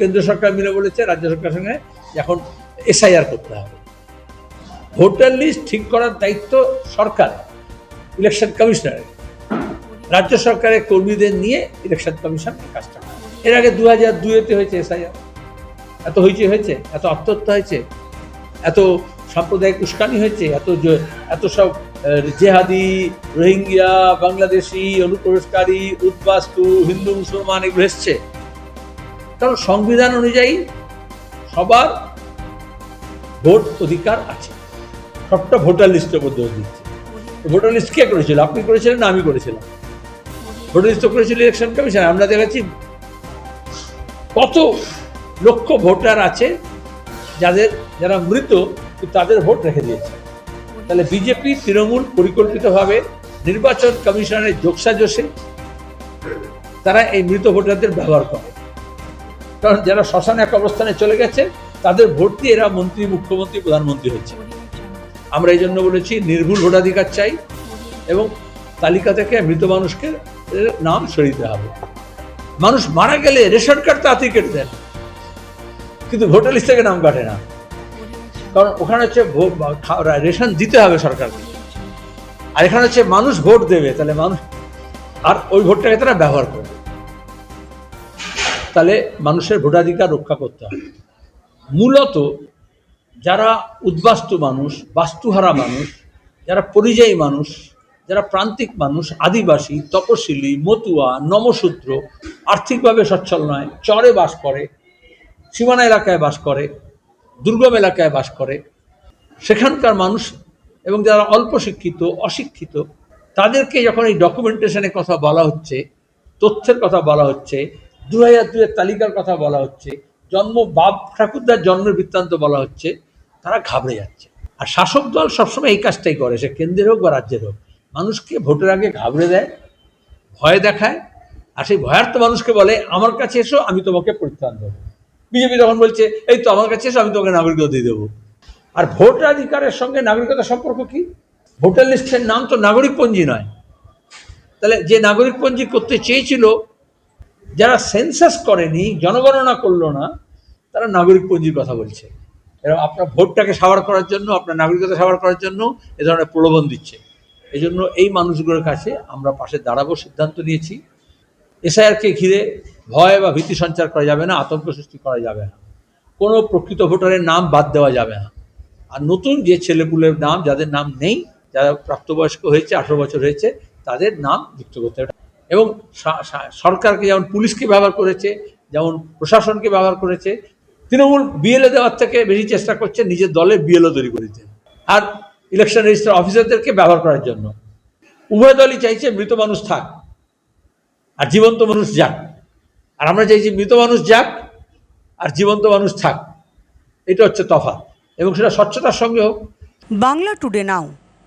কেন্দ্র সরকার মিলে বলেছে, রাজ্য সরকারের সঙ্গে এখন এসআইআর করতে হবে। ভোটার লিস্ট ঠিক করার দায়িত্ব সরকার ইলেকশন কমিশনারের রাজ্য সরকারের কর্মীদের নিয়ে ইলেকশন কমিশন কাজটা। এর আগে দু হাজার দুয়েতে হয়েছে এসআইআর এত হয়েছে হয়েছে, এত আত্মহত্যা হয়েছে, এত সাম্প্রদায়িক উস্কানি হয়েছে, এত এত সব জেহাদি রোহিঙ্গিয়া বাংলাদেশি, অনুপ্রবেশকারী, উদ্বাস্তু, হিন্দু, মুসলমান এগুলো এসছে। কারণ সংবিধান অনুযায়ী সবার ভোট অধিকার আছে। সবটা ভোটার লিস্টের মধ্যে দিচ্ছে ভোটার লিস্ট কে করেছিল? আপনি করেছিলেন না আমি করেছিলাম? ভোটার লিস্ট করেছিল ইলেকশন কমিশন আমরা দেখাচ্ছি কত লক্ষ ভোটার আছে যাদের যারা মৃত তাদের ভোট রেখে দিয়েছে। তাহলে বিজেপি তৃণমূল পরিকল্পিতভাবে নির্বাচন কমিশনের যোগসাজসে তারা এই মৃত ভোটারদের ব্যবহার করে। কারণ যারা শ্মশানে এক অবস্থানে চলে গেছে, তাদের ভোট দিয়ে এরা মন্ত্রী, মুখ্যমন্ত্রী, প্রধানমন্ত্রী হচ্ছে। আমরা এই জন্য বলেছি, নির্ভুল ভোটাধিকার চাই এবং তালিকা থেকে মৃত মানুষকে নাম সরিয়ে দিতে হবে। মানুষ মারা গেলে রেশন কার্ড তাড়াতাড়ি কেটে দেন কিন্তু ভোটার লিস্ট থেকে নাম কাটে না। কারণ ওখানে হচ্ছে রেশন দিতে হবে সরকারকে। আর এখানে হচ্ছে মানুষ ভোট দেবে, তাহলে মানুষ, আর ওই ভোটটাকে তারা ব্যবহার করবে। তাহলে মানুষের ভোটাধিকার রক্ষা করতে হবে মূলত যারা উদ্বাস্তু মানুষ, বাস্তুহারা মানুষ, যারা পরিযায়ী মানুষ, যারা প্রান্তিক মানুষ, আদিবাসী, তপশিলি, মতুয়া, নমশূদ্র, আর্থিকভাবে সচ্ছল নয়, চরে বাস করে, সীমানা এলাকায় বাস করে, দুর্গম এলাকায় বাস করে, সেখানকার মানুষ এবং যারা অল্প শিক্ষিত, অশিক্ষিত, তাদেরকে যখন এই ডকুমেন্টেশনের কথা বলা হচ্ছে, তথ্যের কথা বলা হচ্ছে দু হাজার দুয়ের তালিকার কথা বলা হচ্ছে, জন্ম বাপ ঠাকুরদার জন্মের বৃত্তান্ত বলা হচ্ছে, তারা ঘাবড়ে যাচ্ছে। আর শাসক দল সবসময় এই কাজটাই করে, সে কেন্দ্রের হোক বা রাজ্যের হোক। মানুষকে ভোটের আগে ঘাবড়ে দেয়, ভয় দেখায়, আর সেই ভয়ার্থ মানুষকে বলে, আমার কাছে এসো, আমি তোমাকে পরিত্রাণ দেবো। বিজেপি তখন বলছে, এই তো আমার কাছে এসো, আমি তোমাকে নাগরিকত্ব দিয়ে দেবো। আর ভোটাধিকারের সঙ্গে নাগরিকতার সম্পর্ক কি? ভোটার লিস্টের নাম তো নাগরিকপঞ্জি নয়। তাহলে যে নাগরিকপঞ্জি করতে চেয়েছিল যারা সেন্সাস করেনি, জনগণনা করল না, তারা নাগরিকপঞ্জির কথা বলছে। এরা আপনার ভোটটাকে সাবার করার জন্য, আপনার নাগরিকতা সাবার করার জন্য এ ধরনের প্রলোভন দিচ্ছে। এই জন্য এই মানুষগুলোর কাছে আমরা পাশে দাঁড়াবো, সিদ্ধান্ত নিয়েছি। এসআইআরকে ঘিরে ভয় বা ভীতি সঞ্চার করা যাবে না, আতঙ্ক সৃষ্টি করা যাবে না। কোনো প্রকৃত ভোটারের নাম বাদ দেওয়া যাবে না। আর নতুন যে ছেলেপুলের নাম, যাদের নাম নেই, যারা প্রাপ্তবয়স্ক হয়েছে, আঠারো বছর হয়েছে, তাদের নাম যুক্ত করতে হবে। এবং সরকারকে যেমন পুলিশকে ব্যবহার করেছে, যেমন প্রশাসনকে ব্যবহার করেছে, তৃণমূল বিএলএ দেওয়ার থেকে বেশি চেষ্টা করছে, নিজের দলে বিএলও তৈরি করে দিতে আর ইলেকশন রেজিস্টার অফিসারদেরকে ব্যবহার করার জন্য। উভয় দলই চাইছে মৃত মানুষ থাক, আর জীবন্ত মানুষ যাক। আর আমরা চাইছি মৃত মানুষ যাক, আর জীবন্ত মানুষ থাক। এটা হচ্ছে তফাৎ। এবং সেটা স্বচ্ছতার সঙ্গে হোক। বাংলা টুডে নাও